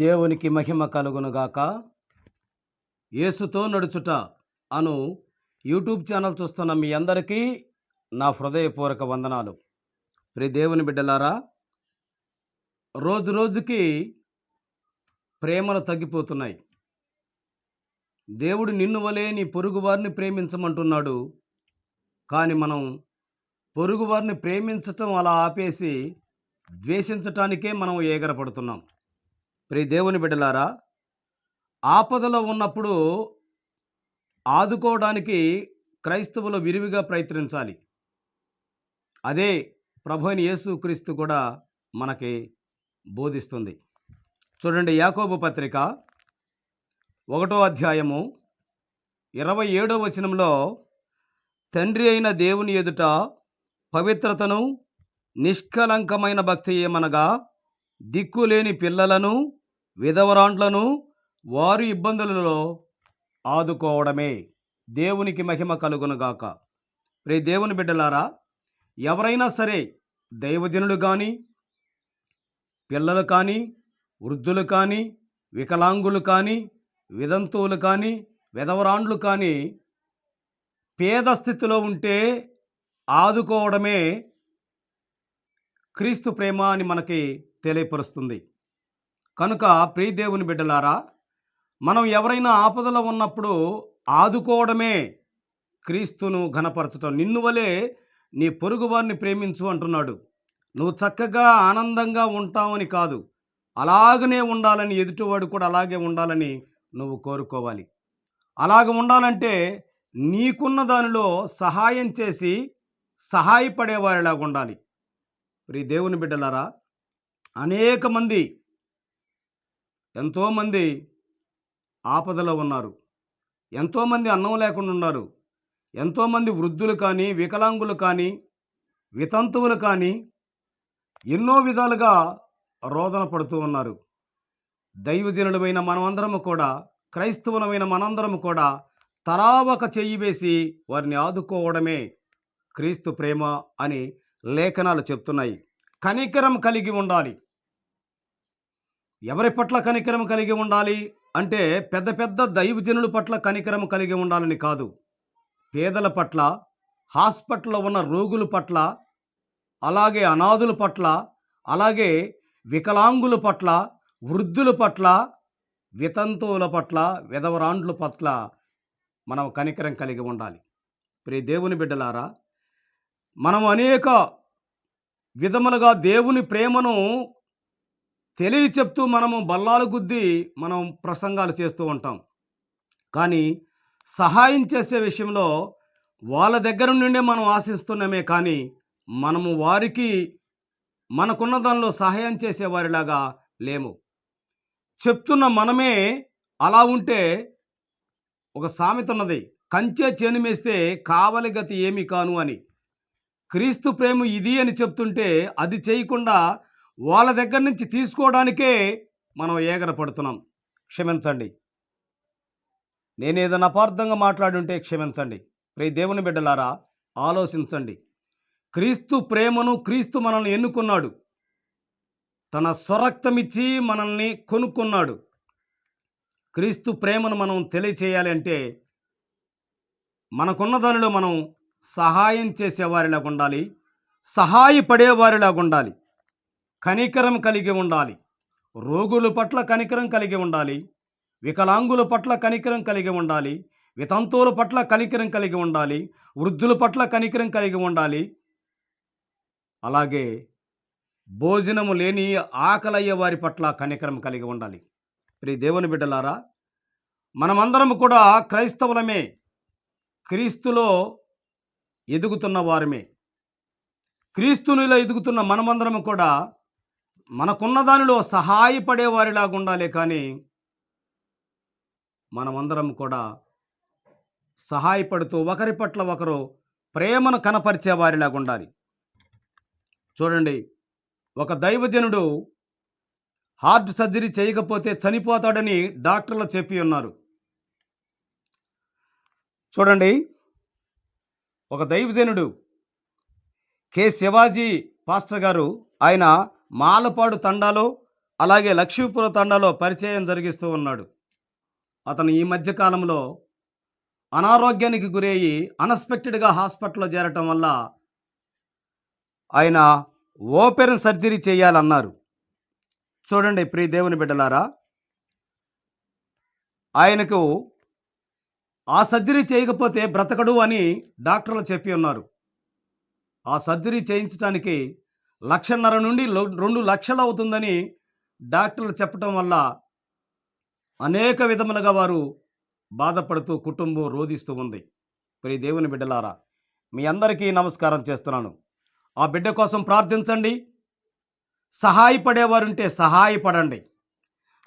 దేవునికి మహిమ కలుగునుగాక. యేసుతో నడుచుట అను యూట్యూబ్ ఛానల్ చూస్తున్న మీ అందరికీ నా హృదయపూర్వక వందనాలు. ప్రి దేవుని బిడ్డలారా రోజు రోజుకి ప్రేమలు తగ్గిపోతున్నాయి. దేవుడు నిన్ను వలే నీ పొరుగువారిని ప్రేమించమంటున్నాడు. కానీ మనం పొరుగువారిని ప్రేమించటం అలా ఆపేసి ద్వేషించటానికే మనం ఏగరపడుతున్నాం. ప్రియ దేవుని బిడ్డలారా ఆపదలో ఉన్నప్పుడు ఆదుకోవడానికి క్రైస్తవులు విరివిగా ప్రయత్నించాలి. అదే ప్రభుని యేసు క్రీస్తు కూడా మనకి బోధిస్తుంది. చూడండి యాకోబు పత్రిక ఒకటో అధ్యాయము ఇరవై ఏడో వచనంలో తండ్రి అయిన దేవుని ఎదుట పవిత్రతను నిష్కలంకమైన భక్తి ఏమనగా దిక్కులేని పిల్లలను విధవరాండ్లను వారి ఇబ్బందులలో ఆదుకోవడమే. దేవునికి మహిమ కలుగునుగాక రే దేవుని బిడ్డలారా ఎవరైనా సరే దైవజనుడు కానీ పిల్లలు కానీ వృద్ధులు కానీ వికలాంగులు కానీ విదంతువులు కానీ విధవరాండ్లు కానీ పేద స్థితిలో ఉంటే ఆదుకోవడమే క్రీస్తు ప్రేమ అని మనకి తెలియపరుస్తుంది. కనుక ప్రియదేవుని బిడ్డలారా మనం ఎవరైనా ఆపదలో ఉన్నప్పుడు ఆదుకోవడమే క్రీస్తును ఘనపరచటం. నిన్ను వలే నీ పొరుగువారిని ప్రేమించు అంటున్నాడు. నువ్వు చక్కగా ఆనందంగా ఉంటావని కాదు అలాగనే ఉండాలని ఎదుటివాడు కూడా అలాగే ఉండాలని నువ్వు కోరుకోవాలి. అలాగ ఉండాలంటే నీకున్న దానిలో సహాయం చేసి సహాయపడేవారిలాగా ఉండాలి. ప్రి దేవుని బిడ్డలారా అనేక మంది ఎంతోమంది ఆపదలో ఉన్నారు. ఎంతోమంది అన్నం లేకుండా ఉన్నారు. ఎంతోమంది వృద్ధులు కానీ వికలాంగులు కానీ వితంతువులు కానీ ఎన్నో విధాలుగా రోదన పడుతూ ఉన్నారు. దైవజనుడమైన మనమందరము కూడా క్రైస్తవులమైన మనందరము కూడా తరావక చెయ్యి వేసి వారిని ఆదుకోవడమే క్రీస్తు ప్రేమ అని లేఖనాలు చెప్తున్నాయి. కనికరం కలిగి ఉండాలి. ఎవరి పట్ల కనికరం కలిగి ఉండాలి అంటే పెద్ద పెద్ద దైవజనుల పట్ల కనికరం కలిగి ఉండాలని కాదు. పేదల పట్ల హాస్పిటల్లో ఉన్న రోగుల పట్ల అలాగే అనాథుల పట్ల అలాగే వికలాంగుల పట్ల వృద్ధుల పట్ల వితంతువుల పట్ల విధవరాండ్ల పట్ల మనం కనికరం కలిగి ఉండాలి. ప్రియ దేవుని బిడ్డలారా మనం అనేక విధములుగా దేవుని ప్రేమను తెలియ చెప్తూ మనము బల్లాలు గుద్ది మనం ప్రసంగాలు చేస్తూ ఉంటాం. కానీ సహాయం చేసే విషయంలో వాళ్ళ దగ్గర నుండే మనం ఆశిస్తున్నామే కానీ మనము వారికి మనకున్న దానిలో సహాయం చేసేవారిలాగా లేము. చెప్తున్న మనమే అలా ఉంటే ఒక సామెత ఉన్నది కంచె చేనుమేస్తే కావలి గతి ఏమి కాను అని. క్రీస్తు ప్రేమ ఇది అని చెప్తుంటే అది చేయకుండా వాళ్ళ దగ్గర నుంచి తీసుకోవడానికే మనం ఏగరపడుతున్నాం. క్షమించండి. నేను ఏదైనా అపార్థంగా మాట్లాడుంటే క్షమించండి. ప్రే దేవుని బిడ్డలారా ఆలోచించండి. క్రీస్తు ప్రేమను క్రీస్తు మనల్ని ఎన్నుకున్నాడు. తన స్వరక్తమిచ్చి మనల్ని కొనుక్కున్నాడు. క్రీస్తు ప్రేమను మనం తెలియచేయాలి అంటే మనకున్న దానిలో మనం సహాయం చేసేవారిలాగా ఉండాలి. సహాయపడేవారిలాగా ఉండాలి. కనికరం కలిగి ఉండాలి. రోగుల పట్ల కనికరం కలిగి ఉండాలి. వికలాంగుల పట్ల కనికరం కలిగి ఉండాలి. వితంతువుల పట్ల కనికరం కలిగి ఉండాలి. వృద్ధుల పట్ల కనికరం కలిగి ఉండాలి. అలాగే భోజనము లేని ఆకలయ్యే వారి పట్ల కనికరం కలిగి ఉండాలి. ప్రియ దేవుని బిడ్డలారా మనమందరం కూడా క్రైస్తవులమే. క్రీస్తులో ఎదుగుతున్న వారమే. క్రీస్తునిలో ఎదుగుతున్న మనమందరం కూడా మనకున్న దానిలో సహాయపడే వారిలాగా ఉండాలి కానీ మనమందరం కూడా సహాయపడుతూ ఒకరి పట్ల ఒకరు ప్రేమను కనపరిచేవారిలాగా ఉండాలి. చూడండి ఒక దైవజనుడు హార్ట్ సర్జరీ చేయకపోతే చనిపోతాడని డాక్టర్లు చెప్పి ఉన్నారు. చూడండి ఒక దైవజనుడు కె శివాజీ పాస్టర్ గారు ఆయన మాలపాడు తండాలో అలాగే లక్ష్మీపుర తండాలో పరిచయం జరిగిస్తూ ఉన్నాడు. అతను ఈ మధ్యకాలంలో అనారోగ్యానికి గురయ్యి అన్ఎక్స్పెక్టెడ్గా హాస్పిటల్లో చేరటం వల్ల ఆయన ఓపెన్ సర్జరీ చేయాలన్నారు. చూడండి ప్రియ దేవుని బిడ్డలారా ఆయనకు ఆ సర్జరీ చేయకపోతే బ్రతకడు అని డాక్టర్లు చెప్పి ఉన్నారు. ఆ సర్జరీ చేయించడానికి లక్షన్నర నుండి రెండు లక్షలు అవుతుందని డాక్టర్లు చెప్పటం వల్ల అనేక విధములుగా వారు బాధపడుతూ కుటుంబం రోధిస్తూ ఉంది. ప్రి దేవుని బిడ్డలారా మీ అందరికీ నమస్కారం చేస్తున్నాను. ఆ బిడ్డ కోసం ప్రార్థించండి. సహాయపడేవారుంటే సహాయపడండి.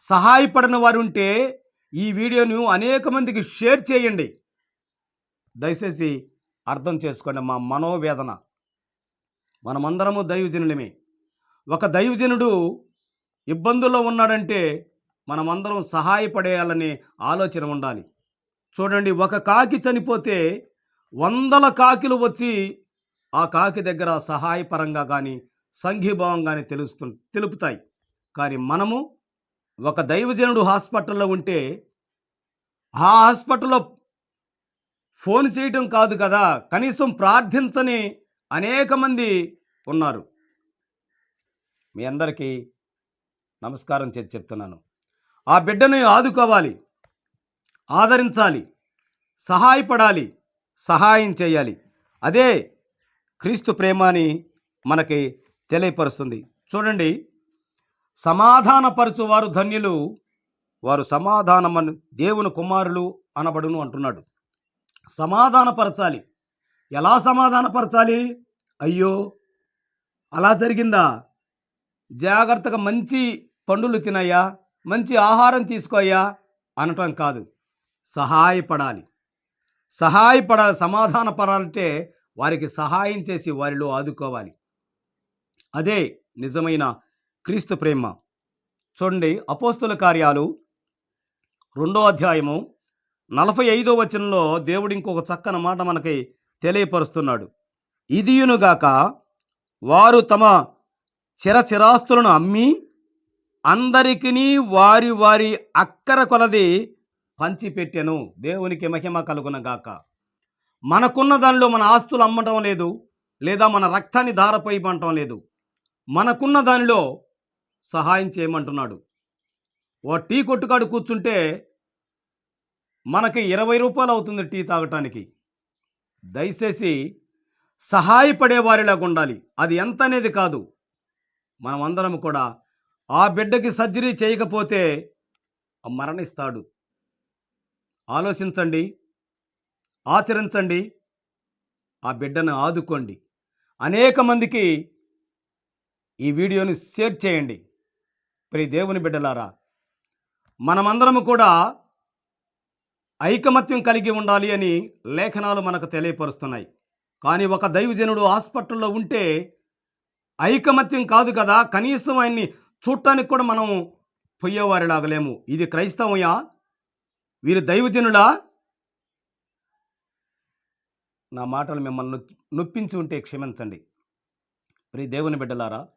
సహాయపడిన వారుంటే ఈ వీడియోను అనేక మందికి షేర్ చేయండి. దయచేసి అర్థం చేసుకోండి మా మనోవేదన. మనమందరము దైవజనులమే. ఒక దైవజనుడు ఇబ్బందుల్లో ఉన్నాడంటే మనమందరం సహాయపడేయాలనే ఆలోచన ఉండాలి. చూడండి ఒక కాకి చనిపోతే వందల కాకిలు వచ్చి ఆ కాకి దగ్గర సహాయపరంగా కానీ సంఘీభావం కానీ తెలుస్తు తెలుపుతాయి. కానీ మనము ఒక దైవజనుడు హాస్పిటల్లో ఉంటే ఆ హాస్పిటల్లో ఫోన్ చేయటం కాదు కదా! కనీసం ప్రార్థించని అనేక మంది ఉన్నారు. మీ అందరికీ నమస్కారం చేసి చెప్తున్నాను. ఆ బిడ్డను ఆదుకోవాలి. ఆదరించాలి. సహాయపడాలి. సహాయం చేయాలి. అదే క్రీస్తు ప్రేమ అని మనకి తెలియపరుస్తుంది. చూడండి. సమాధానపరచు వారు ధన్యులు. వారు సమాధానమని దేవుని కుమారులు అనబడును అంటున్నాడు. సమాధానపరచాలి. ఎలా సమాధానపరచాలి? అయ్యో! అలా జరిగిందా? జాగ్రత్తగా మంచి పండులు తినయ్యా మంచి ఆహారం తీసుకోయ్యా అనటం కాదు. సహాయపడాలి. సహాయపడాలి సమాధానపడాలంటే వారికి సహాయం చేసి వారిలో ఆదుకోవాలి. అదే నిజమైన క్రీస్తు ప్రేమ. చూడండి అపోస్తుల కార్యాలు. రెండో అధ్యాయము నలభై ఐదో వచనంలో దేవుడు ఇంకొక చక్కని మాట మనకి తెలియపరుస్తున్నాడు. ఇదియునుగాక వారు తమ చిరచిరాస్తులను అమ్మి అందరికీ వారి వారి అక్కర కొలది పంచిపెట్టెను. దేవునికి మహిమ కలుగునగాక. మనకున్న దానిలో మన ఆస్తులు అమ్మటం లేదు లేదా మన రక్తాన్ని ధారపోయమంటం లేదు. మనకున్న దానిలో సహాయం చేయమంటున్నాడు. ఓ టీ కొట్టుకాడు కూర్చుంటే మనకి ఇరవై రూపాయలు అవుతుంది టీ తాగటానికి. దయచేసి సహాయపడేవారిలాగా ఉండాలి. అది ఎంత అనేది కాదు. మనం అందరం కూడా ఆ బిడ్డకి సర్జరీ చేయకపోతే మరణిస్తాడు. ఆలోచించండి. ఆచరించండి. ఆ బిడ్డను ఆదుకోండి. అనేక మందికి ఈ వీడియోని షేర్ చేయండి. ప్రి దేవుని బిడ్డలారా మనమందరము కూడా ఐకమత్యం కలిగి ఉండాలి అని లేఖనాలు మనకు తెలియపరుస్తున్నాయి. కానీ ఒక దైవజనుడు హాస్పిటల్లో ఉంటే ఐకమత్యం కాదు కదా కనీసం ఆయన్ని చూడటానికి కూడా మనం పొయ్యేవారిలాగలేము ఇది క్రైస్తవమయా వీరు దైవజనుడా నా మాటలు మిమ్మల్ని నొప్పించి ఉంటే క్షమించండి. ప్రియ దేవుని బిడ్డలారా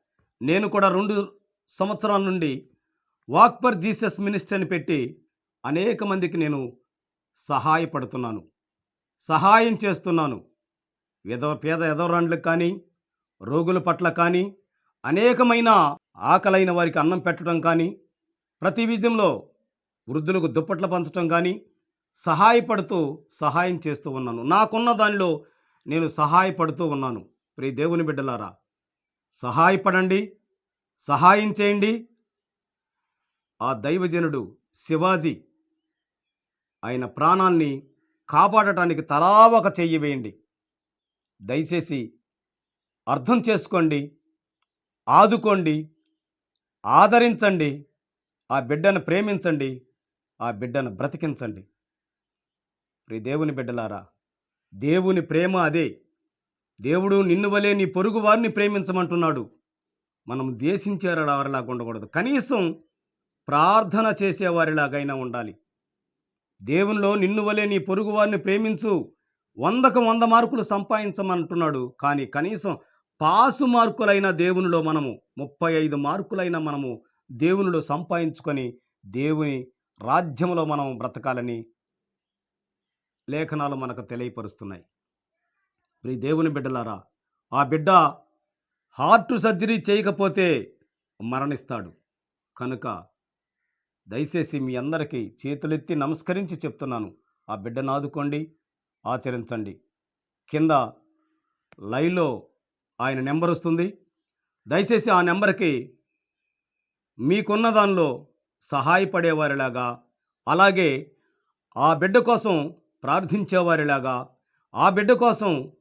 నేను కూడా రెండు సంవత్సరాల నుండి వాక్ ఫర్ జీసస్ మినిస్టర్ని పెట్టి అనేక మందికి నేను సహాయపడుతున్నాను. సహాయం చేస్తున్నాను. ఎదవ పేద ఎదవరాండ్లకు కానీ రోగుల పట్ల కానీ అనేకమైన ఆకలైన వారికి అన్నం పెట్టడం కానీ ప్రతి విధంలో వృద్ధులకు దుప్పట్లు పంచడం కానీ సహాయపడుతూ సహాయం చేస్తూ ఉన్నాను. నాకున్న దానిలో నేను సహాయపడుతూ ఉన్నాను. ప్రియ దేవుని బిడ్డలారా సహాయపడండి సహాయం చేయండి. ఆ దైవజనుడు శివాజీ ఆయన ప్రాణాల్ని కాపాడటానికి తలా ఒక చెయ్యి వేయండి. దయచేసి అర్థం చేసుకోండి ఆదుకోండి ఆదరించండి ఆ బిడ్డను ప్రేమించండి ఆ బిడ్డను బ్రతికించండి. ప్రి దేవుని బిడ్డలారా దేవుని ప్రేమ అదే. దేవుడు నిన్ను వలే నీ పొరుగు వారిని ప్రేమించమంటున్నాడు. మనం దేశించేవారిలాగా ఉండకూడదు. కనీసం ప్రార్థన చేసేవారిలాగైనా ఉండాలి. దేవునిలో నిన్ను వలే నీ పొరుగువారిని ప్రేమించు. వందకు వంద మార్కులు సంపాదించమంటున్నాడు. కానీ కనీసం పాసు మార్కులైన దేవునిలో మనము ముప్పై ఐదు మార్కులైన మనము దేవునిలో సంపాదించుకొని దేవుని రాజ్యంలో మనం బ్రతకాలని లేఖనాలు మనకు తెలియపరుస్తున్నాయి. ప్రి దేవుని బిడ్డలారా ఆ బిడ్డ హార్ట్ సర్జరీ చేయకపోతే మరణిస్తాడు. కనుక దయచేసి మీ అందరికీ చేతులెత్తి నమస్కరించి చెప్తున్నాను. ఆ బిడ్డను ఆదుకోండి ఆచరించండి. కింద లైవ్లో ఆయన నెంబర్ వస్తుంది. దయచేసి ఆ నెంబర్కి మీకున్న దానిలో సహాయపడేవారిలాగా అలాగే ఆ బిడ్డ కోసం ప్రార్థించేవారిలాగా ఆ బిడ్డ కోసం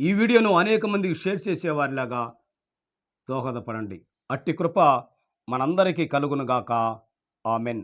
ఈ వీడియోను అనేక మందికి షేర్ చేసేవారిలాగా దోహదపడండి. అట్టి కృప మనందరికీ కలుగునుగాక. ఆమెన్.